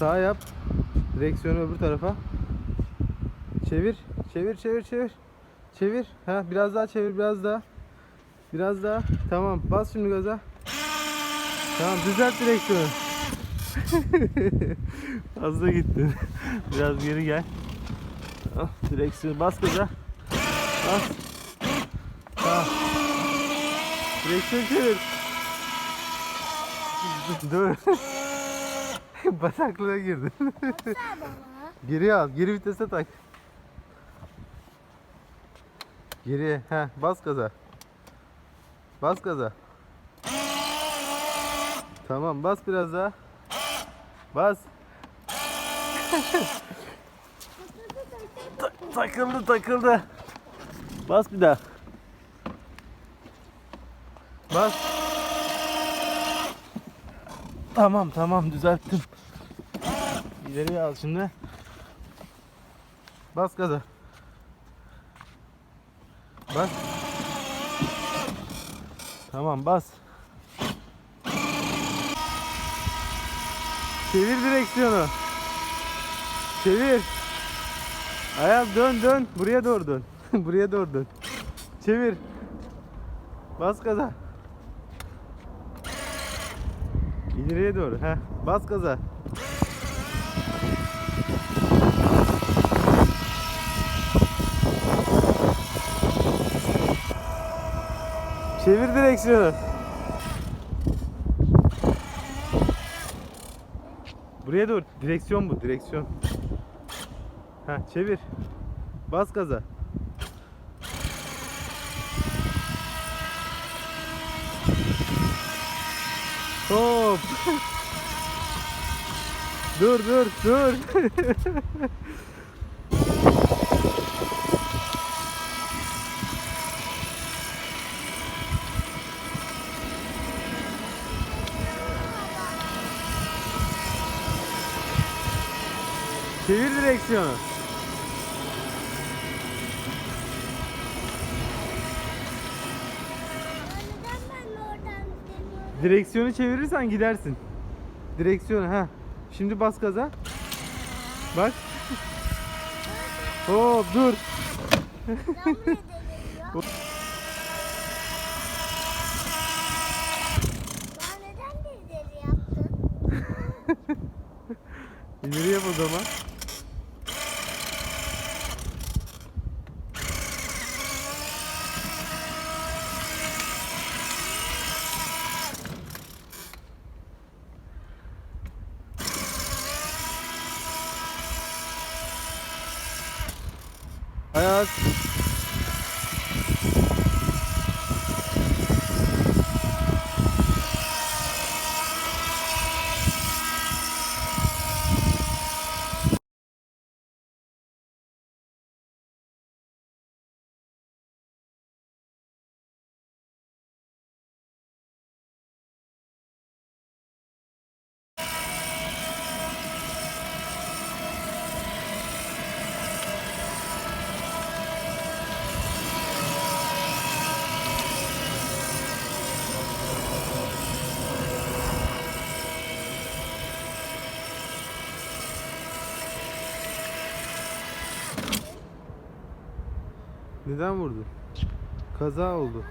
Sağ yap. Direksiyonu öbür tarafa. Çevir. Çevir çevir çevir. Çevir. Ha biraz daha çevir biraz daha. Biraz daha. Tamam. Bas şimdi gaza. Tamam düzelt direksiyonu. Fazla gittin. Biraz geri gel. Ah, direksiyonu bas gaza. Bas. Tamam. Direksiyonu çevir. Dur. Bataklığa girdin. Geri al. Geri vitese tak. Geriye. Heh, bas gaza. Bas gaza. Tamam bas biraz daha. Bas. Ta- takıldı takıldı. Bas bir daha. Bas. Tamam tamam düzelttim. İleriye al şimdi. Bas gaza. Bas. Tamam bas. Çevir direksiyonu. Çevir. Ayağım dön dön. Buraya doğru dön. Buraya doğru dön. Çevir. Bas gaza. İleriye doğru. Heh. Bas gaza. Çevir direksiyonu. Buraya doğru. Direksiyon bu. Direksiyon. Ha çevir. Bas gaza. Hop. dur dur dur. Çevir direksiyonu. Direksiyonu çevirirsen gidersin. Direksiyonu ha. Şimdi bas gaza. Bak. Hop dur. İleri yap o zaman. 안 녕. Neden vurdun? Kaza oldu.